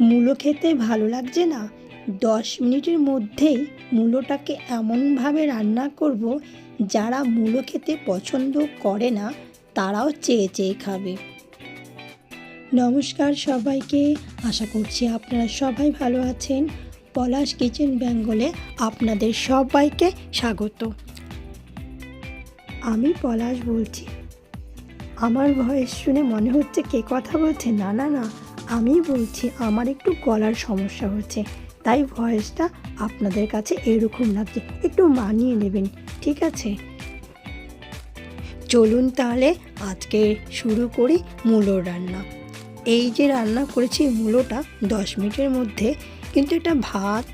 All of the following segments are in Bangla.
মূলো খেতে ভালো লাগছে না। দশ মিনিটের মধ্যেই মূলোটাকে এমনভাবে রান্না করব, যারা মূলো খেতে পছন্দ করে না, তারাও চেয়ে চেয়ে খাবে। নমস্কার সবাইকে, আশা করছি আপনারা সবাই ভালো আছেন। পলাশ কিচেন বেঙ্গলে আপনাদের সবাইকে স্বাগত। আমি পলাশ বলছি। আমার ভয়েস শুনে মনে হচ্ছে কে কথা বলছে? না না না। আমি বলছি, আমার একটু গলার সমস্যা হচ্ছে। তাই ভয়েসটা আপনাদের কাছে এরকম লাগছে, একটু মানিয়ে নেবেন, ঠিক আছে? চলুন তাহলে আজকে শুরু করি মূলোর রান্না। এই যে রান্না করেছি মূলোটা দশ মিনিটের মধ্যে, কিন্তু এটা ভাত,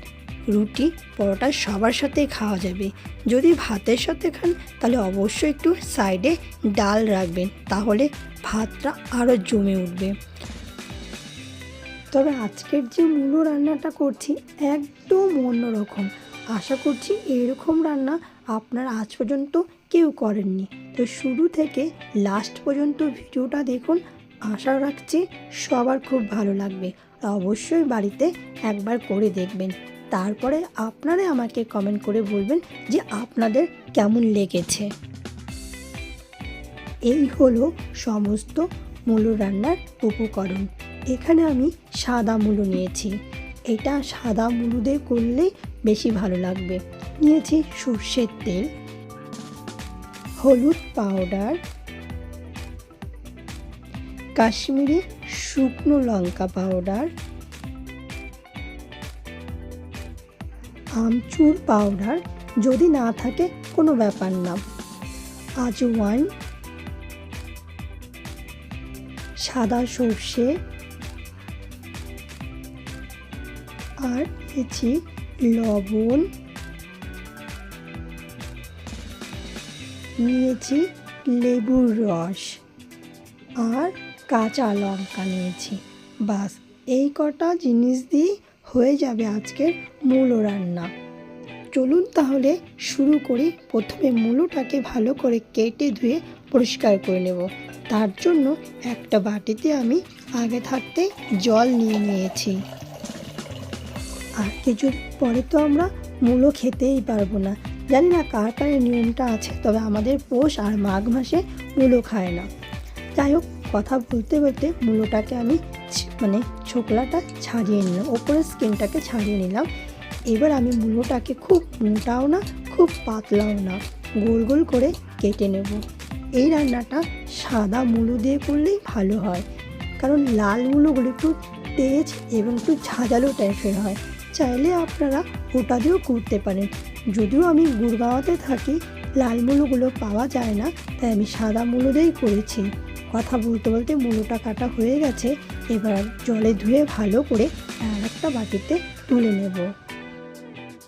রুটি, পরোটা সবার সাথে খাওয়া যাবে। যদি ভাতের সাথে খান, তাহলে অবশ্যই একটু সাইডে ডাল রাখবেন, তাহলে ভাতটা আরও জমে উঠবে। তবে আজকের যে মূলো রান্নাটা করছি একদম অন্যরকম। আশা করছি এরকম রান্না আপনারা আজ পর্যন্ত কেউ করেননি। তো শুরু থেকে লাস্ট পর্যন্ত ভিডিওটা দেখুন। আশা রাখছি সবার খুব ভালো লাগবে। অবশ্যই বাড়িতে একবার করে দেখবেন। তারপরে আপনারা আমাকে কমেন্ট করে বলবেন যে আপনাদের কেমন লেগেছে। এই হলো সমস্ত মূলো রান্নার উপকরণ। এখানে আমি সাদা মূলো নিয়েছি। এটা সাদা মূলো দিয়ে করলেই বেশি ভালো লাগবে। নিয়েছি সর্ষের তেল, হলুদ পাউডার, কাশ্মীরি শুকনো লঙ্কা পাউডার, আমচুর পাউডার, যদি না থাকে কোনো ব্যাপার না। আজওয়ান সাদা সর্ষে আর নিয়েছি লবণ। নিয়েছি লেবুর রস আর কাঁচা লঙ্কা নিয়েছি। বাস, এই কটা জিনিস দিয়ে হয়ে যাবে আজকের মূলো রান্না। চলুন তাহলে শুরু করি। প্রথমে মূলোটাকে ভালো করে কেটে ধুয়ে পরিষ্কার করে নেব। তার জন্য একটা বাটিতে আমি আগে থাকতে জল নিয়ে নিয়েছি। আর কিছু পরে তো আমরা মূলো খেতেই পারব না। জানি না কার কার নিয়মটা আছে, তবে আমাদের পৌষ আর মাঘ মাসে মূলো খায় না। যাই হোক, কথা বলতে বলতে মূলোটাকে আমি মানে ছোকলাটা ছাড়িয়ে নিলাম, ওপরের স্কিনটাকে ছাড়িয়ে নিলাম। এবার আমি মূলোটাকে খুব মোটাও না, খুব পাতলাও না, গোল গোল করে কেটে নেব। এই রান্নাটা সাদা মূলো দিয়ে করলেই ভালো হয়, কারণ লাল মূলোগুলো একটু তেজ এবং একটু ঝাঁঝালো টাইপের হয়। চাইলে আপনারা ওটা দিয়েও করতে পারেন। যদিও আমি গুড়গাঁওয়াতে থাকি, লাল মূলোগুলো পাওয়া যায় না, তাই আমি সাদা মূলো দিয়েই করেছি। কথা বলতে বলতে মূলোটা কাটা হয়ে গেছে, এবার জলে ধুয়ে ভালো করে আর একটা বাটিতে তুলে নেব।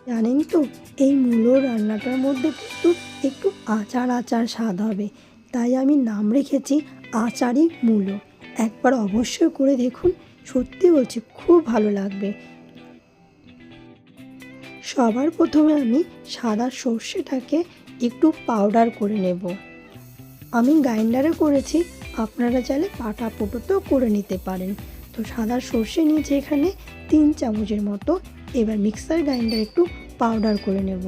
জানেন তো, এই মূলো রান্নাটার মধ্যে কিন্তু একটু আচার আচার স্বাদ হবে, তাই আমি নাম রেখেছি আচারই মূলো। একবার অবশ্যই করে দেখুন, সত্যি বলছি খুব ভালো লাগবে। সবার প্রথমে আমি সাদা সর্ষেটাকে একটু পাউডার করে নেব। আমি গ্রাইন্ডারে করেছি, আপনারা চাইলে পাটা পুটোতেও করে নিতে পারেন। তো সাদা সর্ষে নিয়েছি এখানে তিন চামচের মতো। এবার মিক্সার গ্রাইন্ডার একটু পাউডার করে নেব।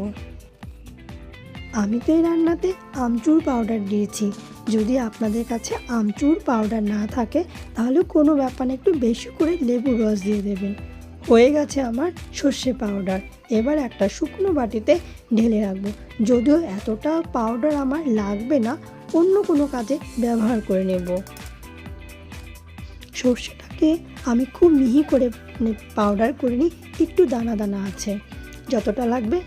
আমি তো এই রান্নাতে আমচুর পাউডার দিয়েছি। যদি আপনাদের কাছে আমচুর পাউডার না থাকে, তাহলে কোনো ব্যাপার একটু বেশি করে লেবুর রস দিয়ে দেবেন। হয়ে গেছে আমার সর্ষে পাউডার এবার একটা শুকনো বাটিতে ঢেলে রাখব। যদিও এতটা পাউডার আমার লাগবে না, অন্য কোনো কাজে ব্যবহার করে নেব। সর্ষেটাকে আমি খুব মিহি করে মানে পাউডার করে নিই একটু দানা দানা আছে। যতটা লাগবে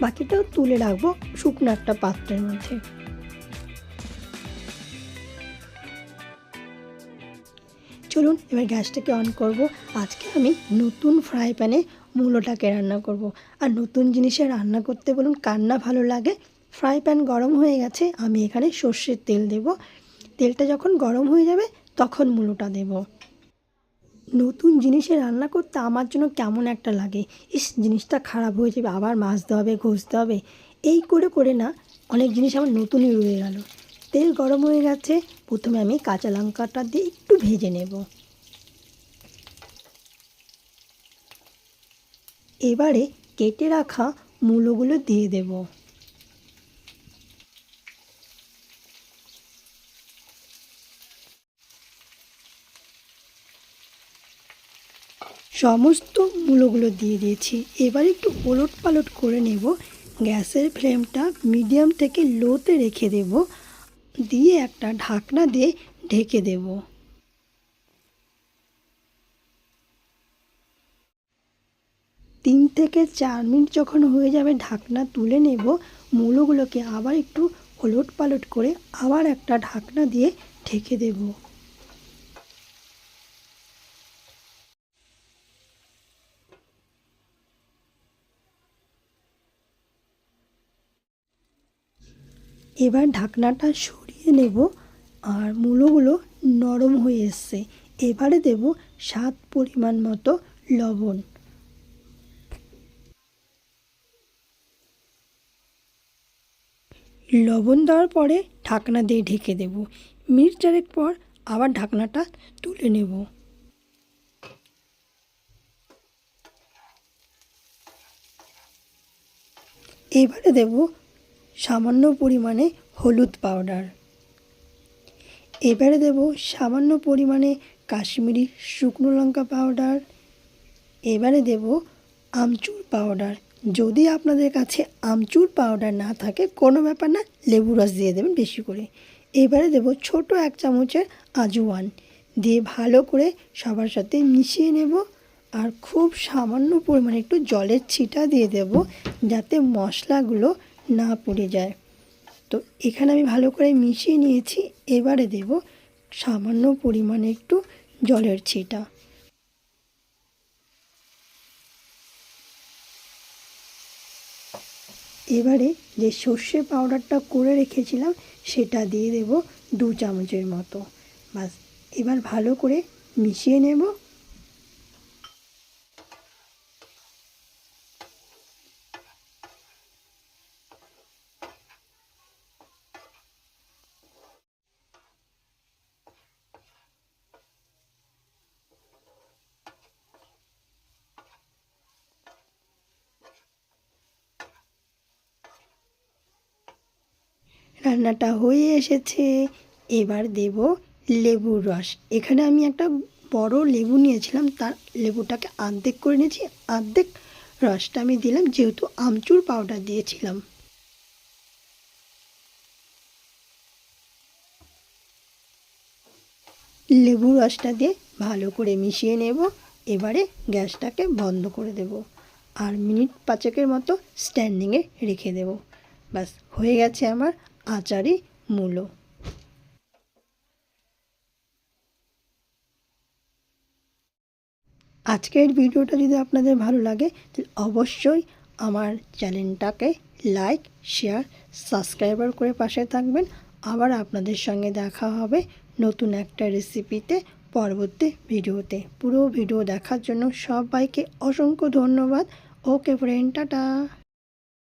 বাকিটাও তুলে রাখব শুকনো একটা পাত্রের মধ্যে। চলুন এবার গ্যাসটাকে অন করব। আজকে আমি নতুন ফ্রাই প্যানে মূলোটাকে রান্না করব। আর নতুন জিনিসে রান্না করতে বলুন কান্না ভালো লাগে ফ্রাই প্যান গরম হয়ে গেছে, আমি এখানে সর্ষের তেল দেব। তেলটা যখন গরম হয়ে যাবে, তখন মূলোটা দেব। নতুন জিনিসে রান্না করতে আমার জন্য কেমন একটা লাগে। ইস, জিনিসটা খারাপ হয়ে যাবে, আবার মাজতে হবে ঘষতে হবে। এই করে করে না, অনেক জিনিস আমার নতুনই রয়ে গেল। তেল গরম হয়ে গেছে, প্রথমে আমি কাঁচা লঙ্কাটা দিয়ে একটু ভেজে নেব। এবারে কেটে রাখা মূলোগুলো দিয়ে দেব। সমস্ত মূলোগুলো দিয়ে দিয়েছি। এবার একটু ওলট পালট করে নেব। গ্যাসের ফ্লেমটা মিডিয়াম থেকে লোতে রেখে দেব। দিয়ে একটা ঢাকনা দিয়ে ঢেকে দেব। তিন থেকে চার মিনিট যখন হয়ে যাবে ঢাকনা তুলে নেব, মূলগুলোকে আবার একটু হলুট পালট করে আবার একটা ঢাকনা দিয়ে ঢেকে দেবো। এবার ঢাকনাটা সরিয়ে নেব আর মূলোগুলো নরম হয়ে এসছে। এবারে দেব স্বাদ পরিমাণ মতো লবণ। লবণ দেওয়ার পরে ঢাকনা দিয়ে ঢেকে দেব। মিনিট চারেক পর আবার ঢাকনাটা তুলে নেব। এবারে দেব সামান্য পরিমাণে হলুদ পাউডার এবারে দেব সামান্য পরিমাণে কাশ্মীরি শুকনো লঙ্কা পাউডার এবারে দেব আমচুর পাউডার যদি আপনাদের কাছে আমচুর পাউডার না থাকে, কোনো ব্যাপার না, লেবু রস দিয়ে দেবেন বেশি করে। এবারে দেব ছোট এক চামচের আজওয়ান দিয়ে ভালো করে সবার সাথে মিশিয়ে নেব আর খুব সামান্য পরিমাণে একটু জলের ছিটা দিয়ে দেব, যাতে মশলাগুলো না পুড়ে যায়। তো এখানে আমি ভালো করে মিশিয়ে নিয়েছি, এবারে দেব সামান্য পরিমাণে একটু জলের ছিটা। এবারে যে সর্ষে পাউডারটা করে রেখেছিলাম, সেটা দিয়ে দেব দু চামচের মতো। বাস, এবার ভালো করে মিশিয়ে নেব। রান্নাটা হয়ে এসেছে। এবার দেব লেবুর রস। এখানে আমি একটা বড় লেবু নিয়েছিলাম, তার লেবুটাকে আর্ধেক করে নিয়েছি, আর্ধেক রসটা আমি দিলাম, যেহেতু আমচুর পাউডার দিয়েছিলাম। লেবু রসটা দিয়ে ভালো করে মিশিয়ে নেব, এবারে গ্যাসটাকে বন্ধ করে দেব। আর মিনিট পাঁচেকের মতো স্ট্যান্ডিংয়ে রেখে দেব। ব্যাস, হয়ে গেছে আমার আচারি মূলো। আজকের ভিডিওটা যদি আপনাদের ভালো লাগে, তাহলে অবশ্যই আমার চ্যানেলটাকে লাইক, শেয়ার, সাবস্ক্রাইবার করে পাশে থাকবেন। আবার আপনাদের সঙ্গে দেখা হবে নতুন একটা রেসিপিতে পরবর্তী ভিডিওতে। পুরো ভিডিও দেখার জন্য সবাইকে অসংখ্য ধন্যবাদ। Okay friend tata.